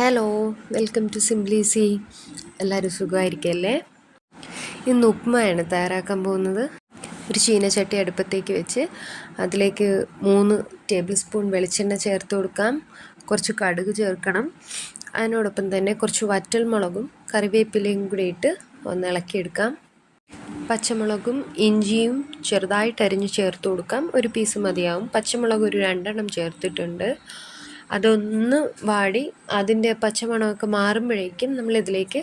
Hello welcome to സിംപ്ലീസി എല്ലാവരും സുഖമായിരിക്കല്ലേ? ഇന്ന് ഉപ്മയാണ് തയ്യാറാക്കാൻ പോകുന്നത്. ഒരു ചീനച്ചട്ടി അടുപ്പത്തേക്ക് വെച്ച് അതിലേക്ക് മൂന്ന് ടേബിൾ സ്പൂൺ വെളിച്ചെണ്ണ ചേർത്ത് കൊടുക്കാം. കുറച്ച് കടുക് ചേർക്കണം. അതിനോടൊപ്പം തന്നെ കുറച്ച് വറ്റൽമുളകും കറിവേപ്പിലയും കൂടി ഇട്ട് ഒന്ന് ഇളക്കിയെടുക്കാം. പച്ചമുളകും ഇഞ്ചിയും ചെറുതായിട്ട് അരിഞ്ഞ് ചേർത്ത് കൊടുക്കാം. ഒരു പീസ് മതിയാവും. പച്ചമുളക് ഒരു രണ്ടെണ്ണം ചേർത്തിട്ടുണ്ട്. അതൊന്ന് വാടി അതിന്റെ പച്ചമണമൊക്കെ മാറുമ്പോഴേക്കും നമ്മളിതിലേക്ക്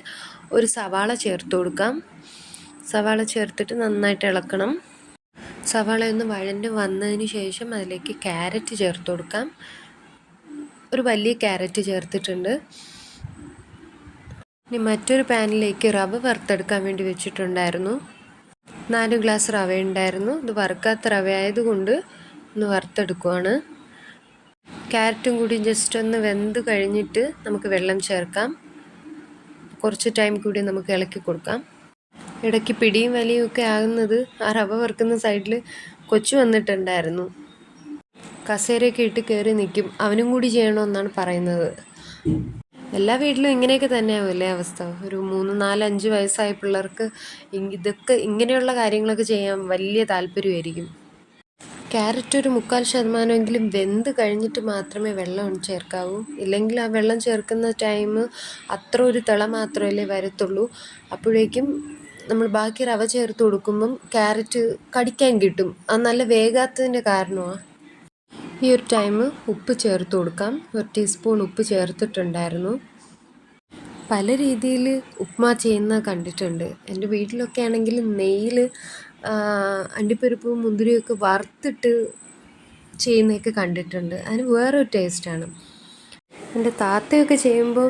ഒരു സവാള ചേർത്ത് കൊടുക്കാം. സവാള ചേർത്തിട്ട് നന്നായിട്ട് ഇളക്കണം. സവാള ഒന്ന് വഴണ്ട് വന്നതിന് ശേഷം അതിലേക്ക് ക്യാരറ്റ് ചേർത്ത് കൊടുക്കാം. ഒരു വലിയ ക്യാരറ്റ് ചേർത്തിട്ടുണ്ട്. ഇനി മറ്റൊരു പാനിലേക്ക് റവ വറുത്തെടുക്കാൻ വേണ്ടി വെച്ചിട്ടുണ്ടായിരുന്നു. നാല് ഗ്ലാസ് റവ ഉണ്ടായിരുന്നു ഇത് വറുക്കാത്ത റവ ആയതുകൊണ്ട് ഒന്ന് വറുത്തെടുക്കുവാണ്. ക്യാരറ്റും കൂടി ജസ്റ്റ് ഒന്ന് വെന്ത് കഴിഞ്ഞിട്ട് നമുക്ക് വെള്ളം ചേർക്കാം. കുറച്ച് ടൈം കൂടി നമുക്ക് ഇളക്കി കൊടുക്കാം. ഇടയ്ക്ക് പിടിയും വലിയും ഒക്കെ ആകുന്നത് ആ റവ വറുക്കുന്ന സൈഡിൽ കൊച്ചു വന്നിട്ടുണ്ടായിരുന്നു. കസേരയൊക്കെ ഇട്ട് കയറി നിൽക്കും അവനും കൂടി ചെയ്യണമെന്നാണ് പറയുന്നത്. എല്ലാ വീട്ടിലും ഇങ്ങനെയൊക്കെ തന്നെയാവുമല്ലേ അവസ്ഥ? ഒരു മൂന്ന് നാല് അഞ്ച് വയസ്സായ പിള്ളേർക്ക് ഇതൊക്കെ ഇങ്ങനെയുള്ള കാര്യങ്ങളൊക്കെ ചെയ്യാൻ വലിയ താല്പര്യമായിരിക്കും. ക്യാരറ്റ് ഒരു മുക്കാൽ ശതമാനമെങ്കിലും വെന്ത് കഴിഞ്ഞിട്ട് മാത്രമേ വെള്ളം ചേർക്കാവൂ. ഇല്ലെങ്കിൽ ആ വെള്ളം ചേർക്കുന്ന ടൈം അത്ര ഒരു തിള മാത്രമല്ലേ വരത്തുള്ളൂ. അപ്പോഴേക്കും നമ്മൾ ബാക്കി റവ ചേർത്ത് കൊടുക്കുമ്പം ക്യാരറ്റ് കടിക്കാൻ കിട്ടും. അത് നല്ല വേഗാത്തതിന്റെ കാരണമാണ് ഈ ഒരു ടൈം ഉപ്പ് ചേർത്ത് കൊടുക്കാം. ഒരു ടീസ്പൂൺ ഉപ്പ് ചേർത്തിട്ടുണ്ടായിരുന്നു. പല രീതിയിൽ ഉപ്മാ ചെയ്യുന്ന കണ്ടിട്ടുണ്ട്. എന്റെ വീട്ടിലൊക്കെ ആണെങ്കിൽ നെയ്യിൽ അണ്ടിപ്പരിപ്പും മുന്തിരിയൊക്കെ വറുത്തിട്ട് ചെയ്യുന്നതൊക്കെ കണ്ടിട്ടുണ്ട്. അതിന് വേറൊരു ടേസ്റ്റാണ് എന്റെ താത്തയൊക്കെ ചെയ്യുമ്പോൾ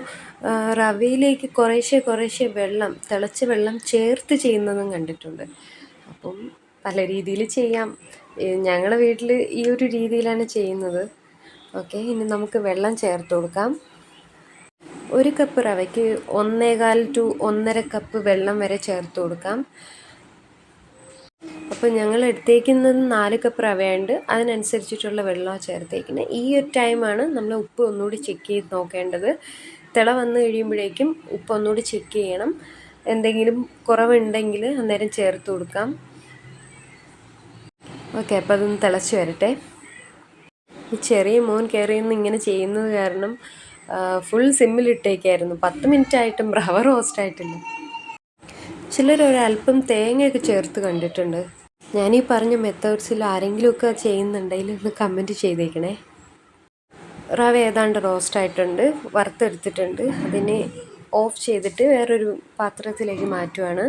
റവയിലേക്ക് കുറേശ്ശെ കുറേശ്ശെ വെള്ളം തിളച്ച വെള്ളം ചേർത്ത് ചെയ്യുന്നതും കണ്ടിട്ടുണ്ട്. അപ്പം പല രീതിയിൽ ചെയ്യാം. ഞങ്ങളുടെ വീട്ടിൽ ഈ ഒരു രീതിയിലാണ് ചെയ്യുന്നത്. ഓക്കെ ഇനി നമുക്ക് വെള്ളം ചേർത്ത് കൊടുക്കാം. ഒരു കപ്പ് റവയ്ക്ക് ഒന്നേകാൽ ടു ഒന്നര കപ്പ് വെള്ളം വരെ ചേർത്ത് കൊടുക്കാം. അപ്പോൾ ഞങ്ങൾ എടുത്തേക്കുന്നത് നാല് കപ്പ് റവയുണ്ട്. അതിനനുസരിച്ചിട്ടുള്ള വെള്ളമാണ് ചേർത്തേക്കുന്നത്. ഈ ഒരു ടൈമാണ് നമ്മൾ ഉപ്പ് ഒന്നുകൂടി ചെക്ക് ചെയ്ത് നോക്കേണ്ടത്. തിള വന്ന് കഴിയുമ്പോഴേക്കും ഉപ്പ് ഒന്നുകൂടി ചെക്ക് ചെയ്യണം. എന്തെങ്കിലും കുറവുണ്ടെങ്കിൽ അന്നേരം ചേർത്ത് കൊടുക്കാം. ഓക്കെ അപ്പോൾ അതൊന്ന് തിളച്ച് വരട്ടെ. ഈ ചെറിയ മോൻ കയറി നിന്ന് ഇങ്ങനെ ചെയ്യുന്നത് കാരണം ഫുൾ സിമ്മിലിട്ടേക്കായിരുന്നു പത്ത് മിനിറ്റ് ആയിട്ടും റവ റോസ്റ്റ് ആയിട്ടില്ല. ചിലർ ഒരല്പം തേങ്ങയൊക്കെ ചേർത്ത് കണ്ടിട്ടുണ്ട്. ഞാനീ പറഞ്ഞ മെത്തേഡ്സിൽ ആരെങ്കിലുമൊക്കെ ചെയ്യുന്നുണ്ടെങ്കിൽ ഒന്ന് കമന്റ് ചെയ്തേക്കണേ. റവ ഏതാണ്ട് റോസ്റ്റ് ആയിട്ടുണ്ട്. വറുത്തെടുത്തിട്ടുണ്ട്. അതിനെ ഓഫ് ചെയ്തിട്ട് വേറൊരു പാത്രത്തിലേക്ക് മാറ്റുവാണ്.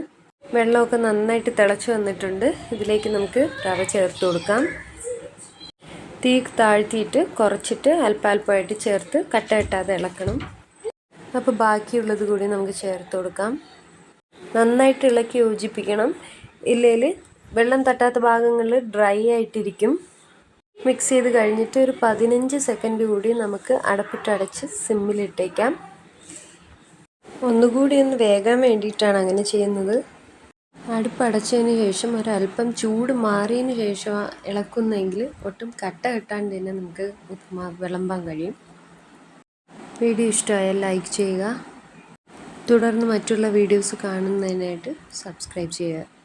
വെള്ളമൊക്കെ നന്നായിട്ട് തിളച്ച് വന്നിട്ടുണ്ട്. ഇതിലേക്ക് നമുക്ക് റവ ചേർത്ത് കൊടുക്കാം. തീ താഴ്ത്തിയിട്ട് കുറച്ചിട്ട് അല്പാൽപ്പമായിട്ട് ചേർത്ത് കട്ട കെട്ടാതെ ഇളക്കണം. അപ്പോൾ ബാക്കിയുള്ളത് കൂടി നമുക്ക് ചേർത്ത് കൊടുക്കാം. നന്നായിട്ട് ഇളക്കി യോജിപ്പിക്കണം. ഇല്ലെങ്കിൽ വെള്ളം തട്ടാത്ത ഭാഗങ്ങൾ ഡ്രൈ ആയിട്ടിരിക്കും. മിക്സ് ചെയ്ത് കഴിഞ്ഞിട്ട് ഒരു പതിനഞ്ച് സെക്കൻഡ് കൂടി നമുക്ക് അടപ്പിട്ടടച്ച് സിമ്മിലിട്ടേക്കാം ഒന്നുകൂടി ഒന്ന് വേകാൻ വേണ്ടിയിട്ടാണ് അങ്ങനെ ചെയ്യുന്നത്. അടുപ്പടച്ചതിന് ശേഷം ഒരല്പം ചൂട് മാറിയതിന് ശേഷം ഇളക്കുന്നെങ്കിൽ ഒട്ടും കട്ട കെട്ടാണ്ട് തന്നെ നമുക്ക് ഉപ്പുമാ വിളമ്പാൻ കഴിയും. വീഡിയോ ഇഷ്ടമായാൽ ലൈക്ക് ചെയ്യുക. തുടർന്ന് മറ്റുള്ള വീഡിയോസ് കാണുന്നതിനായിട്ട് സബ്സ്ക്രൈബ് ചെയ്യുക.